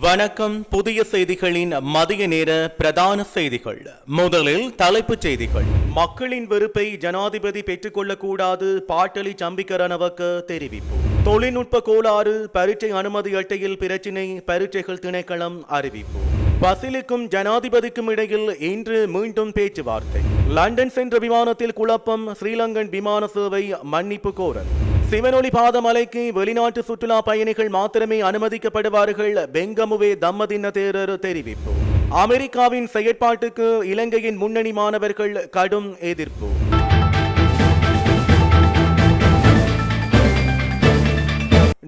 வணக்கம். புதிய செய்திகளின் மதிய நேர பிரதான செய்திகள். முதலில் தலைப்புச் செய்திகள். மக்களின் வெறுப்பை ஜனாதிபதி பெற்றுக்கொள்ளக்கூடாது பாட்டலி சம்பிக்கரணவக்க தெரிவிப்பு. தொழில்நுட்ப கோளாறு பரீட்சை அனுமதி அட்டையில் பிரச்சினை பரீட்சைகள் திணைக்களம் அறிவிப்பு. பசிலுக்கும் ஜனாதிபதிக்கும் இடையில் இன்று மீண்டும் பேச்சுவார்த்தை. லண்டன் சென்ற விமானத்தில் குழப்பம் ஸ்ரீலங்கன் விமான சேவை மன்னிப்பு கோரல். சிவனொளி பாதமலைக்கு வெளிநாட்டு சுற்றுலா பயணிகள் மாத்திரமே அனுமதிக்கப்படுவார்கள். பெங்கமுவே தம்மதின்ன தேரர் தெரிவிப்பு. அமெரிக்காவின் செயற்பாட்டுக்கு இலங்கையின் முன்னணி மாணவர்கள் கடும் எதிர்ப்பு.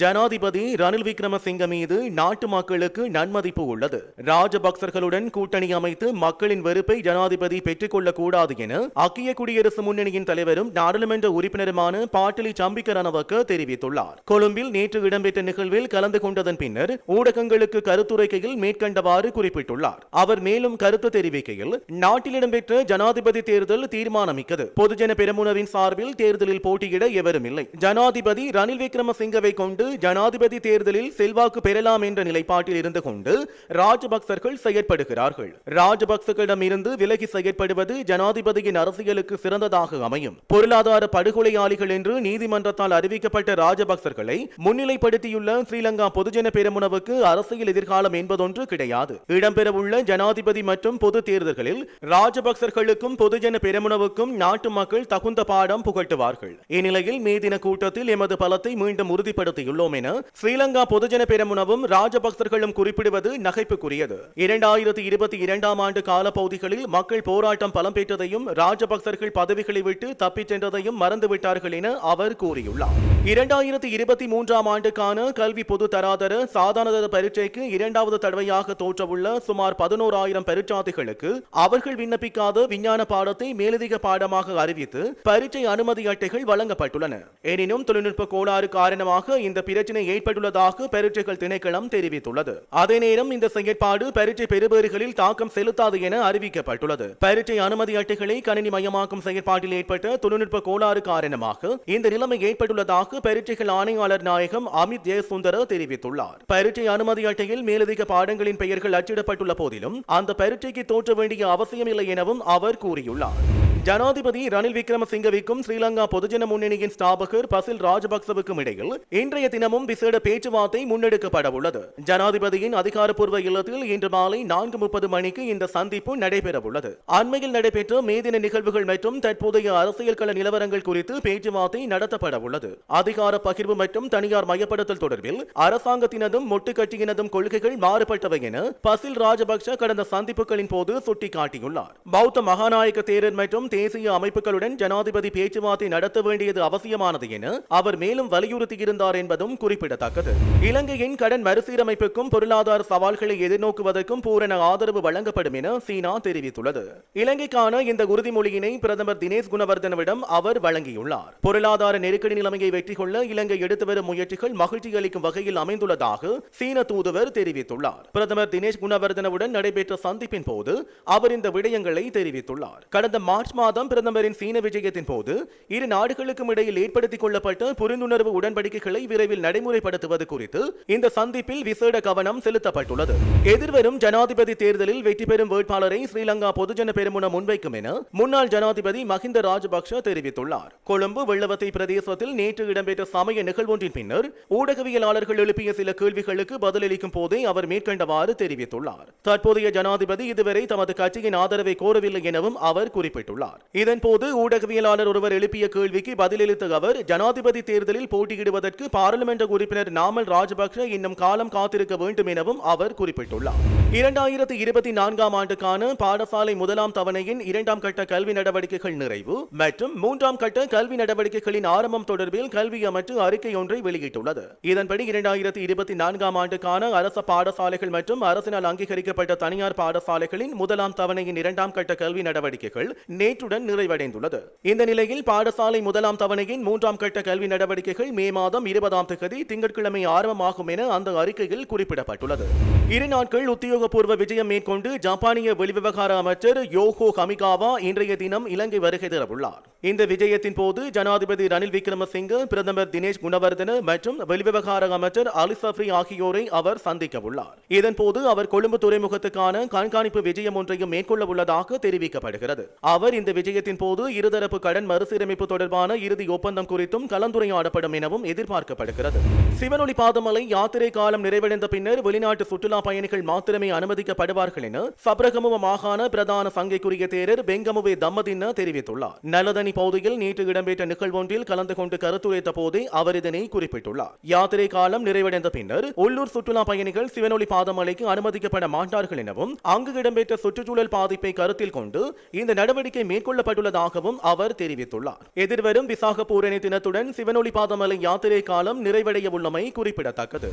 ஜனாதிபதி ரணில் விக்ரமசிங்க மீது நாட்டு மக்களுக்கு நன்மதிப்பு உள்ளது. ராஜபக்சர்களுடன் கூட்டணி அமைத்து மக்களின் வெறுப்பை ஜனாதிபதி பெற்றுக்கொள்ளக் கூடாது என அக்கிய குடியரசு முன்னணியின் தலைவரும் நாடாளுமன்ற உறுப்பினருமான பாட்டிலி சம்பிக்க ரணவக்க தெரிவித்துள்ளார். கொழும்பில் நேற்று இடம்பெற்ற நிகழ்வில் கலந்து கொண்டதன் பின்னர் ஊடகங்களுக்கு கருத்துரைக்கையில் மேற்கண்டவாறு குறிப்பிட்டுள்ளார். அவர் மேலும் கருத்து தெரிவிக்கையில் நாட்டில் இடம்பெற்ற ஜனாதிபதி தேர்தல் தீர்மானமிக்கது. பொதுஜன பெருமுனவின் சார்பில் தேர்தலில் போட்டியிட எவரும் இல்லை ஜனாதிபதி ரணில் விக்ரமசிங்கவை கொண்டு ஜனாதிபதி தேர்தலில் செல்வாக்கு பெறலாம் என்ற நிலைப்பாட்டில் இருந்து கொண்டு ராஜபக்சர்கள் செயற்படுகிறார்கள். ராஜபக்சர்களிடம் இருந்து விலகி செயற்படுவது ஜனாதிபதியின் அரசியலுக்கு சிறந்ததாக அமையும். பொருளாதார படுகொலையாளிகள் என்று நீதிமன்றத்தால் அறிவிக்கப்பட்ட ராஜபக்சர்களை முன்னிலைப்படுத்தியுள்ள ஸ்ரீலங்கா பொதுஜன பெருமுனவுக்கு அரசியல் எதிர்காலம் என்பதொன்று கிடையாது. இடம்பெறவுள்ள ஜனாதிபதி மற்றும் பொது தேர்தல்களில் ராஜபக்சர்களுக்கும் பொதுஜன பெருமுனவுக்கும் நாட்டு மக்கள் தகுந்த பாடம் புகட்டுவார்கள். இந்நிலையில் மே தின கூட்டத்தில் எமது பலத்தை மீண்டும் உறுதிப்படுத்தியுள்ளோம். உள்ளோம் என ஸ்ரீலங்கா பொதுஜன பெருமுனவும் ராஜபக்தர்களும் குறிப்பிடுவது நகைப்புக்குரியது. இரண்டாயிரத்தி இருபத்தி இரண்டாம் ஆண்டு காலப்பகுதிகளில் மக்கள் போராட்டம் பலம் பெற்றதையும் ராஜபக்தர்கள் பதவிகளை விட்டு தப்பிச் சென்றதையும் மறந்துவிட்டார்கள் என அவர் கூறியுள்ளார். இரண்டாயிரத்தி இருபத்தி மூன்றாம் ஆண்டுக்கான கல்வி பொது தராதர சாதாரண பரீட்சைக்கு இரண்டாவது தடவையாக தோற்றவுள்ள சுமார் பதினோராயிரம் பரீட்சார்த்திகளுக்கு அவர்கள் விண்ணப்பிக்காத விஞ்ஞான பாடத்தை மேலதிக பாடமாக அறிவித்து பரீட்சை அனுமதி அட்டைகள் வழங்கப்பட்டுள்ளன. எனினும் தொழில்நுட்ப கோளாறு காரணமாக இந்த பிரச்சினை ஏற்பட்டுள்ளதாக பரீட்சைகள் திணைக்களம் தெரிவித்துள்ளது. அதே நேரம் இந்த செயற்பாடு பரீட்சை பெறுபேறுகளில் தாக்கம் செலுத்தாது என அறிவிக்கப்பட்டுள்ளது. பரீட்சை அனுமதி அட்டைகளை கணினி மயமாக்கும் செயற்பாட்டில் ஏற்பட்ட தொழில்நுட்ப கோளாறு காரணமாக இந்த நிலைமை ஏற்பட்டுள்ளதாக பரீட்சைகள் ஆணையாளர் நாயகம் அமித் ஜெயசுந்தர தெரிவித்துள்ளார். பரீட்சை அனுமதி அட்டையில் மேலதிக பாடங்களின் பெயர்கள் அச்சிடப்பட்டுள்ள போதிலும் அந்த பரீட்சைக்கு தோற்ற வேண்டிய அவசியமில்லை எனவும் அவர் கூறியுள்ளார். ஜனாதிபதி ரணில் விக்ரமசிங்கவிற்கும் ஸ்ரீலங்கா பொதுஜன முன்னணியின் ஸ்தாபகர் பசில் ராஜபக்சவுக்கும் இடையில் இன்றைய தினமும் விசேட பேச்சுவார்த்தை முன்னெடுக்கப்பட உள்ளது ஜனாதிபதியின் அதிகாரப்பூர்வ இல்லத்தில் இன்று மாலை நான்கு முப்பது மணிக்கு இந்த சந்திப்பு நடைபெறவுள்ளது. அண்மையில் நடைபெற்ற மேதின நிகழ்வுகள் மற்றும் தற்போதைய அரசியல் கள நிலவரங்கள் குறித்து பேச்சுவார்த்தை நடத்தப்பட உள்ளது அதிகார பகிர்வு மற்றும் தனியார் மையப்படுத்தல் தொடர்பில் அரசாங்கத்தினதும் மொட்டுக்கட்சியினதும் கொள்கைகள் மாறுபட்டவை என பசில் ராஜபக்ஷ கடந்த சந்திப்புகளின் போது சுட்டிக்காட்டியுள்ளார். பௌத்த மகாநாயக தேரர் மற்றும் தேசிய அமைப்புகளுடன் ஜனாதிபதி பேச்சுவார்த்தை நடத்த வேண்டியது அவசியமானது என அவர் மேலும் வலியுறுத்தியிருந்தார் என்பதும் குறிப்பிடத்தக்கது. இலங்கையின் கடன் மறுசீரமைப்புக்கும் பொருளாதார சவால்களை எதிர்நோக்குவதற்கும் பூரண ஆதரவு வழங்கப்படும் என சீனா தெரிவித்துள்ளது. இலங்கைக்கான இந்த உறுதிமொழியினை பிரதமர் தினேஷ் குணவர்தனவிடம் அவர் வழங்கியுள்ளார். பொருளாதார நெருக்கடி நிலைமையை வெற்றி கொள்ள இலங்கை எடுத்து வரும் முயற்சிகள் மகிழ்ச்சி அளிக்கும் வகையில் அமைந்துள்ளதாக சீன தூதுவர் தெரிவித்துள்ளார். பிரதமர் தினேஷ் குணவர்தனவுடன் நடைபெற்ற சந்திப்பின் போது அவர் இந்த விடயங்களை தெரிவித்துள்ளார். கடந்த மார்ச் மாதம் பிரதமரின் சீன விஜயத்தின் போது இரு நாடுகளுக்கும் இடையில் ஏற்படுத்திக் கொள்ளப்பட்ட புரிந்துணர்வு உடன்படிக்கைகளை விரைவில் நடைமுறைப்படுத்துவது குறித்து இந்த சந்திப்பில் விசேட கவனம் செலுத்தப்பட்டுள்ளது. எதிர்வரும் ஜனாதிபதி தேர்தலில் வெற்றி பெறும் வேட்பாளரை ஸ்ரீலங்கா பொதுஜன பெருமுன முன்வைக்கும் என முன்னாள் ஜனாதிபதி மஹிந்த ராஜபக்ஷ தெரிவித்துள்ளார். கொழும்பு வெள்ளவத்தை பிரதேசத்தில் நேற்று இடம்பெற்ற சமய நிகழ்வொன்றின் பின்னர் ஊடகவியலாளர்கள் எழுப்பிய சில கேள்விகளுக்கு பதிலளிக்கும் போதே அவர் மேற்கண்டவாறு தெரிவித்துள்ளார். தற்போதைய ஜனாதிபதி இதுவரை தமது கட்சியின் ஆதரவை கோரவில்லை எனவும் அவர் குறிப்பிட்டுள்ளார். கூறினார். இதன்போது ஊடகவியலாளர் ஒருவர் எழுப்பிய கேள்விக்கு பதிலளித்த அவர் ஜனாதிபதி தேர்தலில் போட்டியிடுவதற்கு பாராளுமன்ற உறுப்பினர் நாமல் ராஜபக்ஷ இன்னும் காலம் காத்திருக்க வேண்டும் எனவும் அவர் குறிப்பிட்டுள்ளார். இரண்டாயிரத்தி இருபத்தி நான்காம் ஆண்டுக்கான பாடசாலை முதலாம் தவணையின் இரண்டாம் கட்ட கல்வி நடவடிக்கைகள் நிறைவு மற்றும் மூன்றாம் கட்ட கல்வி நடவடிக்கைகளின் ஆரம்பம் தொடர்பில் கல்வி அமைச்சு அறிக்கை ஒன்றை வெளியிட்டுள்ளது. இதன்படி இரண்டாயிரத்தி இருபத்தி நான்காம் ஆண்டுக்கான அரச பாடசாலைகள் மற்றும் அரசினால் அங்கீகரிக்கப்பட்ட தனியார் பாடசாலைகளின் முதலாம் தவணையின் இரண்டாம் கட்ட கல்வி நடவடிக்கைகள் நேற்று நேற்றுடன் நிறைவடைந்துள்ளது. இந்த நிலையில் பாடசாலை முதலாம் தவணையின் மூன்றாம் கட்ட கல்வி நடவடிக்கைகள் மே மாதம் இருபதாம் தேதி திங்கட்கிழமை ஆரம்பமாகும் என அந்த அறிக்கையில் குறிப்பிடப்பட்டுள்ளது. இரு நாட்கள் உத்தியோகபூர்வ விஜயம் மேற்கொண்டு ஜப்பானிய வெளிவிவகார அமைச்சர் யோகோ ஹமிகாவா இன்றைய தினம் இலங்கை வருகை தரவுள்ளார். இந்த விஜயத்தின் போது ஜனாதிபதி ரணில் விக்ரமசிங்க பிரதமர் தினேஷ் குணவர்தன மற்றும் வெளிவிவகார அமைச்சர் அலி சஃப்ரி ஆகியோரை அவர் சந்திக்க உள்ளார் இதன்போது அவர் கொழும்பு துறைமுகத்துக்கான கண்காணிப்பு விஜயம் ஒன்றையும் மேற்கொள்ள உள்ளதாக தெரிவிக்கப்படுகிறது. அவர் இந்த விஜயத்தின் போது இருதரப்பு கடன் மறுசீரமைப்பு தொடர்பான இறுதி ஒப்பந்தம் குறித்தும் கலந்துரையாடப்படும் எனவும் எதிர்பார்க்கப்படுகிறது. சிவனொளி பாதமலை யாத்திரை காலம் நிறைவடைந்த பின்னர் வெளிநாட்டு சுற்றுலா பயணிகள் மாத்திரமே அனுமதிக்கப்படுவார்கள் என சப்ரகமுவ மாகாண பிரதான சங்கைக்குரிய தேரர் பெங்கமுவே தம்மதின்ன தெரிவித்துள்ளார். நல்லதனி பகுதியில் நேற்று இடம்பெற்ற நிகழ்வொன்றில் கலந்து கொண்டு கருத்துரைத்த போதே அவர் இதனை குறிப்பிட்டுள்ளார். யாத்திரை காலம் நிறைவடைந்த பின்னர் உள்ளூர் சுற்றுலா பயணிகள் சிவனொளி பாதமலைக்கு அனுமதிக்கப்பட மாட்டார்கள் எனவும் அங்கு இடம்பெற்ற சுற்றுச்சூழல் பாதிப்பை கருத்தில் கொண்டு இந்த நடவடிக்கை மேற்கொள்ளப்பட்டுள்ளதாகவும் அவர் தெரிவித்துள்ளார். எதிர்வரும் விசாக பூரணி தினத்துடன் சிவனொளி பாதமலை யாத்திரை காலம் நிறைவடைய உள்ளமை குறிப்பிடத்தக்கது.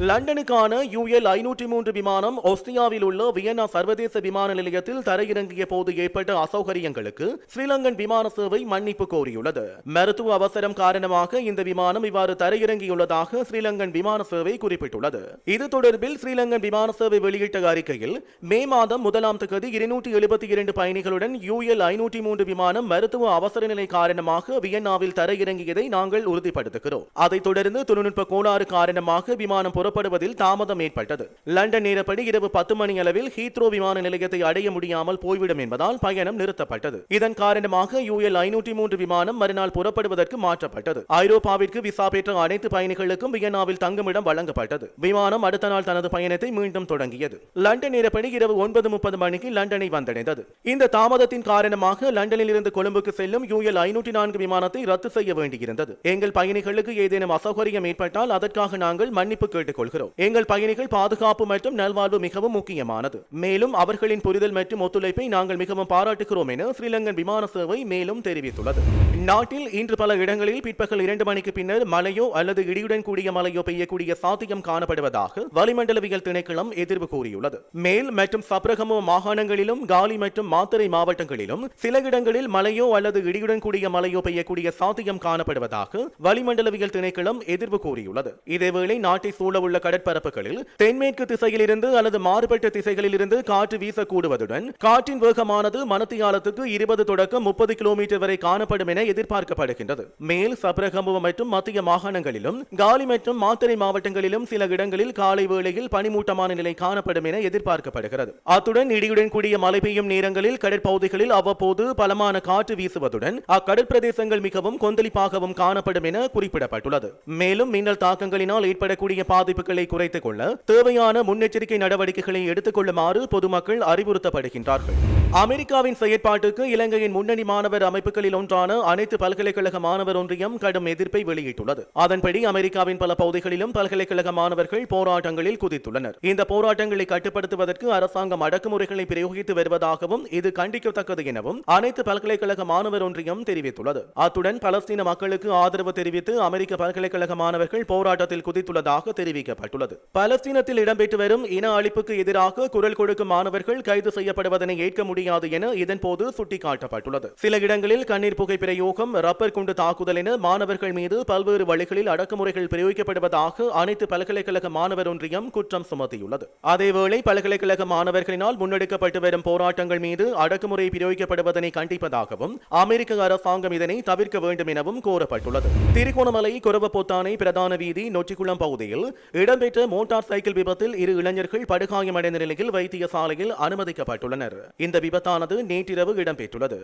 லண்டனுக்கான யூஎல் ஐநூற்றி மூன்று விமானம் ஆஸ்திரியாவில் உள்ள வியன்னா சர்வதேச விமான நிலையத்தில் தரையிறங்கிய போது ஏற்பட்ட அசௌகரியங்களுக்கு ஸ்ரீலங்கன் விமான சேவை மன்னிப்பு கோரியுள்ளது. மருத்துவ அவசரம் காரணமாக இந்த விமானம் இவ்வாறு தரையிறங்கியுள்ளதாக ஸ்ரீலங்கன் விமான சேவை குறிப்பிட்டுள்ளது. இது தொடர்பில் ஸ்ரீலங்கன் விமான சேவை வெளியிட்ட அறிக்கையில் மே மாதம் முதலாம் தேதி இருநூற்றி எழுபத்தி இரண்டு பயணிகளுடன் யூஎல் ஐநூற்றி மூன்று விமானம் மருத்துவ அவசர நிலை காரணமாக வியன்னாவில் தரையிறங்கியதை நாங்கள் உறுதிப்படுத்துகிறோம். அதைத் தொடர்ந்து தொழில்நுட்ப கோளாறு காரணமாக விமானம் புறப்படுவதில் தாமதம் ஏற்பட்டது. லண்டன் நேரப்படி இரவு பத்து மணி அளவில் ஹீத்ரோ விமான நிலையத்தை அடைய முடியாமல் போய்விடும் என்பதால் பயணம் நிறுத்தப்பட்டது. இதன் காரணமாக யூஎல் ஐநூற்றி மூன்று விமானம் மறுநாள் புறப்படுவதற்கு மாற்றப்பட்டது. ஐரோப்பாவிற்கு விசா பெற்ற அனைத்து பயணிகளுக்கும் வியன்னாவில் தங்குமிடம் வழங்கப்பட்டது. விமானம் அடுத்த நாள் தனது பயணத்தை மீண்டும் தொடங்கியது. லண்டன் நேரப்படி இரவு ஒன்பது முப்பது மணிக்கு லண்டனை வந்தடைந்தது. இந்த தாமதத்தின் காரணமாக லண்டனில் இருந்து கொழும்புக்கு செல்லும் யூஎல் ஐநூற்றி நான்கு விமானத்தை ரத்து செய்ய வேண்டியிருந்தது. எங்கள் பயணிகளுக்கு ஏதேனும் அசௌகரியம் ஏற்பட்டால் அதற்காக நாங்கள் மன்னிப்பு கேட்டுக் கொள்கிறோம் எங்கள் பயணிகள் பாதுகாப்பு மற்றும் நல்வாழ்வு மிகவும் முக்கியமானது. மேலும் அவர்களின் புரிதல் மற்றும் ஒத்துழைப்பை நாங்கள் மிகவும் பாராட்டுகிறோம் என ஸ்ரீலங்கன் விமான சேவை மேலும் தெரிவித்துள்ளது. நாட்டில் இன்று பல இடங்களில் பிற்பகல் இரண்டு மணிக்கு பின்னர் மழையோ அல்லது இடியுடன் கூடிய மழையோ பெய்யக்கூடிய சாத்தியம் காணப்படுவதாக வளிமண்டலவியல் திணைக்களம் எதிர்வு கூறியுள்ளது. மேல் மற்றும் சப்ரகமோ மாகாணங்களிலும் காலி மற்றும் மாத்தறை மாவட்டங்களிலும் சில இடங்களில் மழையோ அல்லது இடியுடன் கூடிய மழையோ பெய்யக்கூடிய சாத்தியம் காணப்படுவதாக வளிமண்டலவியல் திணைக்களம் எதிர்வு கூறியுள்ளது. இதேவேளை நாட்டை உள்ள கடற்பரப்புகளில் தென்மேற்கு திசையிலிருந்து அல்லது மாறுபட்ட திசைகளிலிருந்து காற்று வீசக்கூடுவதுடன் காற்றின் வேகமானது மணத்தியாலத்துக்கு இருபது தொடக்கம் முப்பது கிலோமீட்டர் வரை காணப்படும் என எதிர்பார்க்கப்படுகின்றது. மேல் சப்ரகமுவ மற்றும் மத்திய மாகாணங்களிலும் காலி மற்றும் மாத்தறை மாவட்டங்களிலும் சில இடங்களில் காலை வேளையில் பனிமூட்டமான நிலை காணப்படும் என எதிர்பார்க்கப்படுகிறது. அத்துடன் இடியுடன் கூடிய மழை பெய்யும் நேரங்களில் கடற்பகுதிகளில் அவ்வப்போது பலமான காற்று வீசுவதுடன் அக்கடற்பிரதேசங்கள் மிகவும் கொந்தளிப்பாகவும் காணப்படும் என குறிப்பிடப்பட்டுள்ளது. மேலும் மின்னல் தாக்கங்களினால் ஏற்படக்கூடிய பாதிப்பு பாதிப்புகளை குறைத்துக் கொள்ள தேவையான முன்னெச்சரிக்கை நடவடிக்கைகளை எடுத்துக் கொள்ளுமாறு பொதுமக்கள் அறிவுறுத்தப்படுகின்றார்கள். அமெரிக்காவின் செயற்பாட்டுக்கு இலங்கையின் முன்னணி மாணவர் அமைப்புகளில் ஒன்றான அனைத்து பல்கலைக்கழக மாணவர் ஒன்றியம் கடும் எதிர்ப்பை வெளியிட்டுள்ளது. அதன்படி அமெரிக்காவின் பல பகுதிகளிலும் பல்கலைக்கழக மாணவர்கள் போராட்டங்களில் குதித்துள்ளனர். இந்த போராட்டங்களை கட்டுப்படுத்துவதற்கு அரசாங்கம் அடக்குமுறைகளை பிரயோகித்து வருவதாகவும் இது கண்டிக்கத்தக்கது எனவும் அனைத்து பல்கலைக்கழக மாணவர் ஒன்றியம் தெரிவித்துள்ளது. அத்துடன் பலஸ்தீன மக்களுக்கு ஆதரவு தெரிவித்து அமெரிக்க பல்கலைக்கழக மாணவர்கள் போராட்டத்தில் குதித்துள்ளதாக தெரிவிக்கப்பட்டுள்ளது பலஸ்தீனத்தில் இடம்பெற்று வரும் இன அழிப்புக்கு எதிராக குரல் கொடுக்கும் மாணவர்கள் கைது செய்யப்படுவதனை ஏற்க முடியாது என இதன்போது சுட்டிக்காட்டப்பட்டுள்ளது. சில இடங்களில் கண்ணீர் புகை பிரயோகம் ரப்பர் குண்டு தாக்குதல் என மாணவர்கள் மீது பல்வேறு வழிகளில் அடக்குமுறைகள் பிரயோகிக்கப்படுவதாக அனைத்து பல்கலைக்கழக மாணவர் ஒன்றியம் குற்றம் சுமத்தியுள்ளது. அதேவேளை பல்கலைக்கழக மாணவர்களினால் முன்னெடுக்கப்பட்டு வரும் போராட்டங்கள் மீது அடக்குமுறை பிரயோகிக்கப்படுவதனை கண்டிப்பதாகவும் அமெரிக்க அரசாங்கம் இதனை தவிர்க்க வேண்டும் எனவும் கோரப்பட்டுள்ளது. திருகோணமலை குரவப்பொத்தானை பிரதான வீதி நொச்சிக்குளம் பகுதியில் இடம்பெற்ற மோட்டார் சைக்கிள் விபத்தில் இரு இளைஞர்கள் படுகாயமடைந்த நிலையில் வைத்தியசாலையில் அனுமதிக்கப்பட்டுள்ளனர். இந்த விபத்தானது நேற்றிரவு இடம்பெற்றுள்ளது.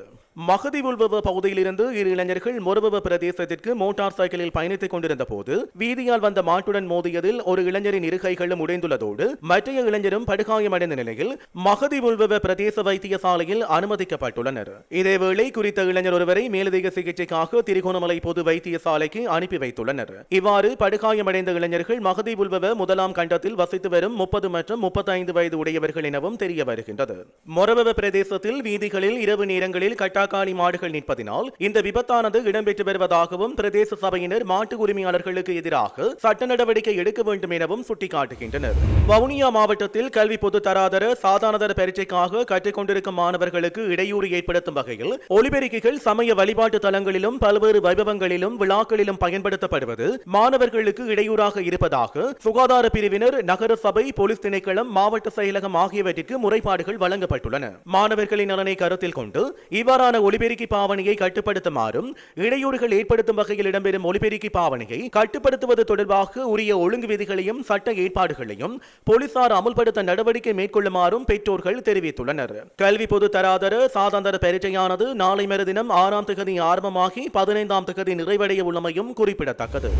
மகதி உள்வவ பகுதியிலிருந்து இரு இளைஞர்கள் மொரவவ பிரதேசத்திற்கு மோட்டார் சைக்கிளில் பயணித்துக் கொண்டிருந்த போது வீதியால் வந்த மாட்டுடன் மோதியதில் ஒரு இளைஞரின் இரு கைகளும் உடைந்துள்ளதோடு மற்றைய இளைஞரும் படுகாயமடைந்த நிலையில் மகதி உள்வவ பிரதேச வைத்தியசாலையில் அனுமதிக்கப்பட்டுள்ளனர். இதேவேளை குறித்த இளைஞர் ஒருவரை மேலதிக சிகிச்சைக்காக திருகோணமலை பொது வைத்தியசாலைக்கு அனுப்பி வைத்துள்ளனர். இவ்வாறு படுகாயமடைந்த இளைஞர்கள் மகதி புல்வெவ முதலாம் கண்டத்தில் வசித்து வரும் முப்பது மற்றும் முப்பத்தைந்து வயது உடையவர்கள் எனவும் தெரிய வருகின்றது. மொரவெவ பிரதேசத்தில் வீதிகளில் இரவு நேரங்களில் கட்டாக்காளி மாடுகள் நிற்பதினால் இந்த விபத்தானது இடம்பெற்று வருவதாகவும் பிரதேச சபையினர் மாட்டு உரிமையாளர்களுக்கு எதிராக சட்ட நடவடிக்கை எடுக்க வேண்டும் எனவும் சுட்டிக்காட்டுகின்றனர். வவுனியா மாவட்டத்தில் கல்வி பொது தராதர சாதாரணதர பரீட்சைக்காக கற்றுக்கொண்டிருக்கும் மாணவர்களுக்கு இடையூறு ஏற்படுத்தும் வகையில் ஒலிபெருக்கிகள் சமய வழிபாட்டு தலங்களிலும் பல்வேறு வைபவங்களிலும் விழாக்களிலும் பயன்படுத்தப்படுவது மாணவர்களுக்கு இடையூறாக இருப்பதாக சுகாதார பிரிவினர் நகர சபை போலீஸ் திணைக்களம் மாவட்ட செயலகம் ஆகியவற்றிற்கு முறைப்பாடுகள் வழங்கப்பட்டுள்ளன. மாணவர்களின் நலனை கருத்தில் கொண்டு இவ்வாறான ஒலிபெருக்கி பாவனையை கட்டுப்படுத்துமாறும் இடையூறுகள் ஏற்படுத்தும் வகையில் இடம்பெறும் ஒலிபெருக்கி பாவனையை கட்டுப்படுத்துவது தொடர்பாக உரிய ஒழுங்கு விதிகளையும் சட்ட ஏற்பாடுகளையும் போலீசார் அமுல்படுத்த நடவடிக்கை மேற்கொள்ளுமாறும் பெற்றோர்கள் தெரிவித்துள்ளனர். கல்வி பொது தராதர சாதாந்தர பரீட்சையானது நாளை மறுதினம் ஆறாம் திகதி ஆரம்பமாகி பதினைந்தாம் திகதி நிறைவடைய உள்ளமையும் குறிப்பிடத்தக்கது.